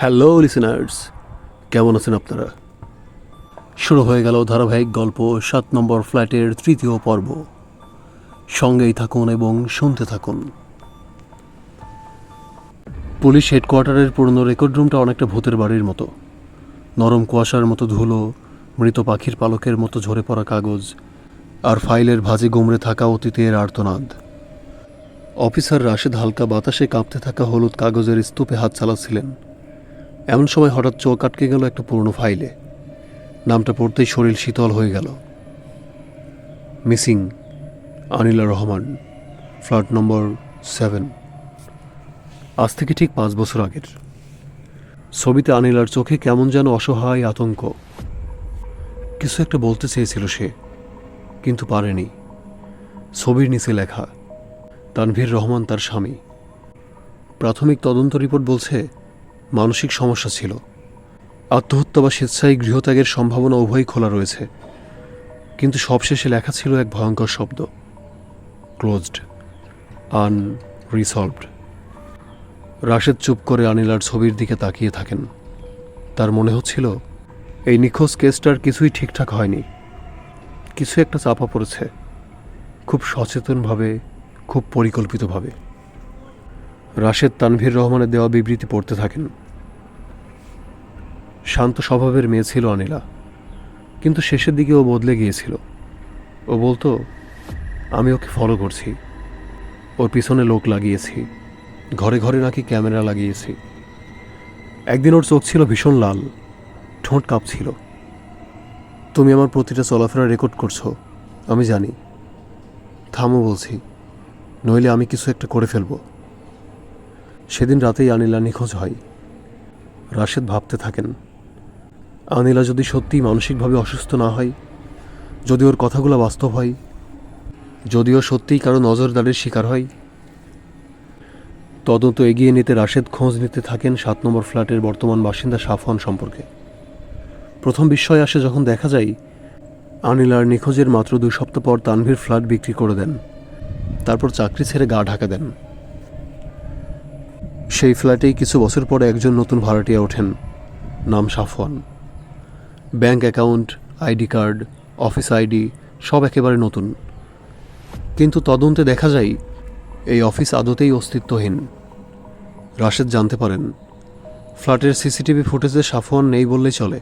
Hello listeners কেমন আছেন আপনারা? শুরু হয়ে গেল ধারাবাহিক গল্প সাত নম্বর ফ্ল্যাটের তৃতীয় পর্ব। সঙ্গেই থাকুন এবং শুনতে থাকুন। পুলিশ হেডকোয়ার্টারের পুরনো রেকর্ড রুমটা অনেকটা ভূতের বাড়ির মতো। নরম কুয়াশার মতো ধুলো, মৃত পাখির পালকের মতো ঝরে পড়া কাগজ, আর ফাইলের ভাজে গুমড়ে থাকা অতীতের আর্তনাদ। অফিসার রাশেদ হালকা বাতাসে কাঁপতে থাকা হলুদ কাগজের স্তূপে হাত চালাচ্ছিলেন এমন সময় হঠাৎ চোখ আটকে গেল একটা পুরনো ফাইলে। নামটা পড়তেই শরীর শীতল হয়ে গেল। মিসিং, আনিলা রহমান, ফ্ল্যাট নম্বর সেভেন। আজ থেকে ঠিক পাঁচ বছর আগের। ছবিতে আনিলার চোখে কেমন যেন অসহায় আতঙ্ক। কিছু একটা বলতে চেয়েছিল সে, কিন্তু পারেনি। ছবির নিচে লেখা, তানভীর রহমান তার স্বামী। প্রাথমিক তদন্ত রিপোর্ট বলছে মানসিক সমস্যা ছিল। আত্মহত্যা বা স্বেচ্ছায় গৃহত্যাগের সম্ভাবনা উভয়ই খোলা রয়েছে। কিন্তু সবশেষে লেখা ছিল এক ভয়ঙ্কর শব্দ। ক্লোজড আন রিসলভড রাশেদ চুপ করে আনিলার ছবির দিকে তাকিয়ে থাকেন। তার মনে হচ্ছিল, এই নিখোঁজ কেসটার কিছুই ঠিকঠাক হয়নি। কিছু একটা চাপা পড়েছে। খুব সচেতনভাবে, খুব পরিকল্পিতভাবে। রাশেদ তানভীর রহমানের দেওয়া বিবৃতি পড়তে থাকেন। শান্ত স্বভাবের মেয়ে ছিল অনিলা, কিন্তু শেষের দিকে ও বদলে গিয়েছিল। ও বলতো, আমি ওকে ফলো করছি। ওর পিছনে লোক লাগিয়েছি। ঘরে ঘরে নাকি ক্যামেরা লাগিয়েছি। একদিন ওর চোখ ছিল ভীষণ লাল, ঠোঁট কাঁপছিল। তুমি আমার প্রতিটা চলাফেরা রেকর্ড করছ, আমি জানি। থামো বলছি, নইলে আমি কিছু একটা করে ফেলব। সেদিন রাতেই আনিলা নিখোঁজ হয়। রাশেদ ভাবতে থাকেন, আনিলা যদি সত্যিই মানসিকভাবে অসুস্থ না হয়, যদি ওর কথাগুলো বাস্তব হয় যদিও সত্যিই কারও নজরদারির শিকার হয়, তদন্ত এগিয়ে নিতে রাশেদ খোঁজ নিতে থাকেন সাত নম্বর ফ্ল্যাটের বর্তমান বাসিন্দা সাফওয়ান সম্পর্কে। প্রথম বিস্ময় আসে যখন দেখা যায়, আনিলার নিখোঁজের মাত্র দুই সপ্তাহ পর তানভীর ফ্ল্যাট বিক্রি করে দেন। তারপর চাকরি ছেড়ে গা ঢাকা দেন। সেই ফ্ল্যাটেই কিছু বছর পরে একজন নতুন ভাড়াটিয়া ওঠেন, নাম Safwan. Bank account, ID card, office ID, সব একেবারে নতুন। কিন্তু তদন্তে দেখা যায়, এই অফিস আদতেই অস্তিত্বহীন। রাশেদ জানতে পারেন, ফ্ল্যাটের সিসিটিভি ফুটেজে সাফওয়ান নেই বললেই চলে,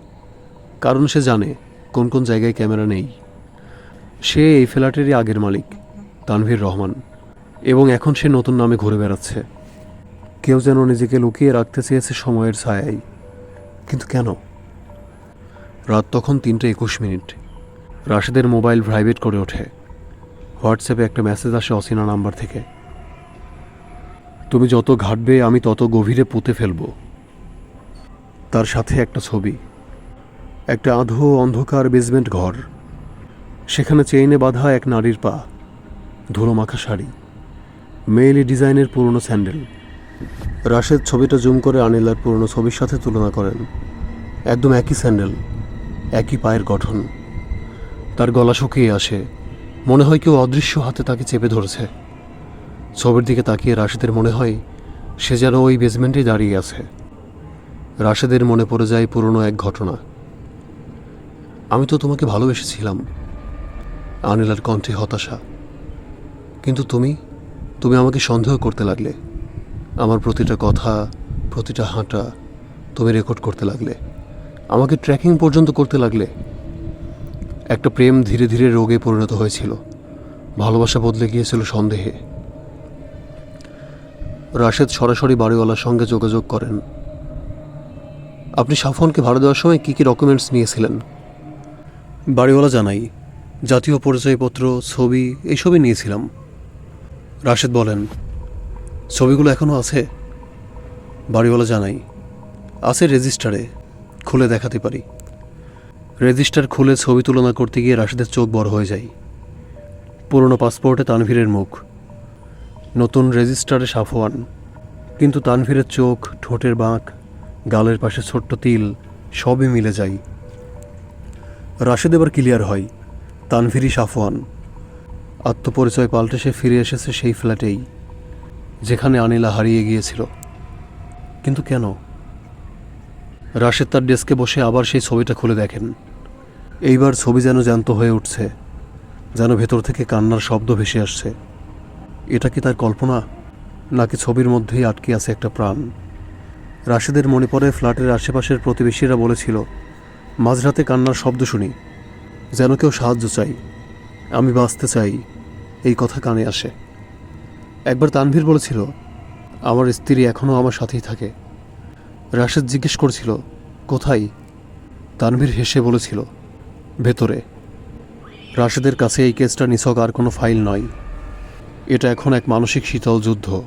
কারণ সে জানে কোন কোন জায়গায় ক্যামেরা নেই। সে এই ফ্ল্যাটেরই আগের মালিক, তানভীর রহমান, এবং এখন সে নতুন নামে ঘুরে বেড়াচ্ছে। কেউ যেন নিজেকে লুকিয়ে রাখতে চেয়েছে সময়ের ছায়ায় কিন্তু কেন? রাত তখন তিনটে একুশ মিনিট। রাশেদের মোবাইল ভাইব্রেট করে ওঠে। হোয়াটসঅ্যাপে একটা মেসেজ আসে অচেনা নাম্বার থেকে। তুমি যত ঘাটবে, আমি তত গভীরে পুঁতে ফেলব। তার সাথে একটা ছবি। একটা আধো অন্ধকার বেসমেন্ট ঘর। সেখানে চেইনে বাঁধা এক নারীর পা। ধুলো মাখা শাড়ি। মেয়েলি ডিজাইনের পুরনো স্যান্ডেল। রাশেদ ছবিটা জুম করে আনিলার পুরনো ছবির সাথে তুলনা করেন। একদম একই স্যান্ডেল, একই পায়ের গঠন। তার গলা শুকিয়ে আসে। মনে হয় কেউ অদৃশ্য হাতে তাকে চেপে ধরেছে। ছবির দিকে তাকিয়ে রাশেদের মনে হয় সে যেন ওই বেসমেন্টেই দাঁড়িয়ে আছে। রাশেদের মনে পড়ে যায় পুরনো এক ঘটনা। আমি তো তোমাকে ভালোবেসেছিলাম, আনিলার কণ্ঠে হতাশা। কিন্তু তুমি তুমি আমাকে সন্দেহ করতে লাগলে। আমার প্রতিটা কথা, প্রতিটা হাঁটা তুমি রেকর্ড করতে লাগলে। আমাকে ট্র্যাকিং পর্যন্ত করতে লাগলে। একটা প্রেম ধীরে ধীরে রোগে পরিণত হয়েছিল। ভালোবাসা বদলে গিয়েছিল সন্দেহে। রাশেদ সরাসরি বাড়িওয়ালার সঙ্গে যোগাযোগ করেন। আপনি সাফনকে ভাড়া দেওয়ার সময় কী কী ডকুমেন্টস নিয়েছিলেন? বাড়িওয়ালা জানাই, জাতীয় পরিচয়পত্র, ছবি, এইসবই নিয়েছিলাম। রাশেদ বলেন ছবিগুলো এখনও আছে? বাড়িওয়ালা জানাই, আছে রেজিস্টারে, খুলে দেখাতে পারি। রেজিস্টার খুলে ছবি তুলনা করতে গিয়ে রাশেদের চোখ বড় হয়ে যায়। পুরনো পাসপোর্টে তানভীরের মুখ। নতুন রেজিস্টারে সাফওয়ান। কিন্তু তানভীরের চোখ, ঠোঁটের বাঁক, গালের পাশে ছোট্ট তিল, সবই মিলে যায়। রাশেদ এবার ক্লিয়ার হয়, তানভীরই সাফওয়ান। আত্মপরিচয় পাল্টে সে ফিরে এসেছে সেই ফ্ল্যাটেই। যেখানে আনিলা হারিয়ে গিয়েছিল। কিন্তু কেন? রাশেদ তার ডেস্কে বসে আবার সেই ছবিটা খুলে দেখেন। এইবার ছবি যেন জ্যান্ত হয়ে উঠছে, যেন ভেতর থেকে কান্নার শব্দ ভেসে আসছে। এটা কি তার কল্পনা, নাকি ছবির মধ্যেই আটকে আছে একটা প্রাণ? রাশেদের মনে পড়ে ফ্ল্যাটের আশেপাশের প্রতিবেশীরা বলেছিল, মাঝরাতে কান্নার শব্দ শুনি, যেন কেউ সাহায্য চাই। আমি বাঁচতে চাই। এই কথা কানে আসে। একবার তানভীর বলেছিল, আমার স্ত্রী এখনও আমার সাথেই থাকে। রাশেদ জিজ্ঞেস করছিল, কোথায়? তানভীর হেসে বলেছিল, ভেতরে। রাশেদের কাছে এই কেসটা নিছক আর কোনো ফাইল নয়। এটা এখন এক মানসিক শীতল যুদ্ধ,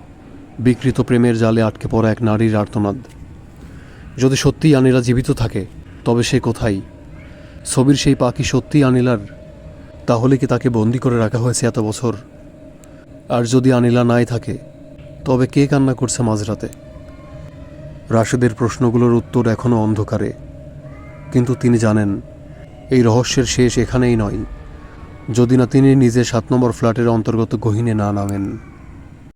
বিকৃত প্রেমের জালে আটকে পড়া এক নারীর আর্তনাদ। যদি সত্যিই আনিলা জীবিত থাকে, তবে সে কোথায়? ছবির সেই পাখি সত্যিই আনিলার? তাহলে কি তাকে বন্দি করে রাখা হয়েছে এত বছর? আর যদি আনিলা নাই থাকে, তবে কে কান্না করছে মাঝরাতে? রাশেদের প্রশ্নগুলোর উত্তর এখনও অন্ধকারে। কিন্তু তিনি জানেন, এই রহস্যের শেষ এখানেই নয়, যদি না তিনি নিজে সাত নম্বর ফ্ল্যাটের অন্তর্গত গহিনে না নামেন।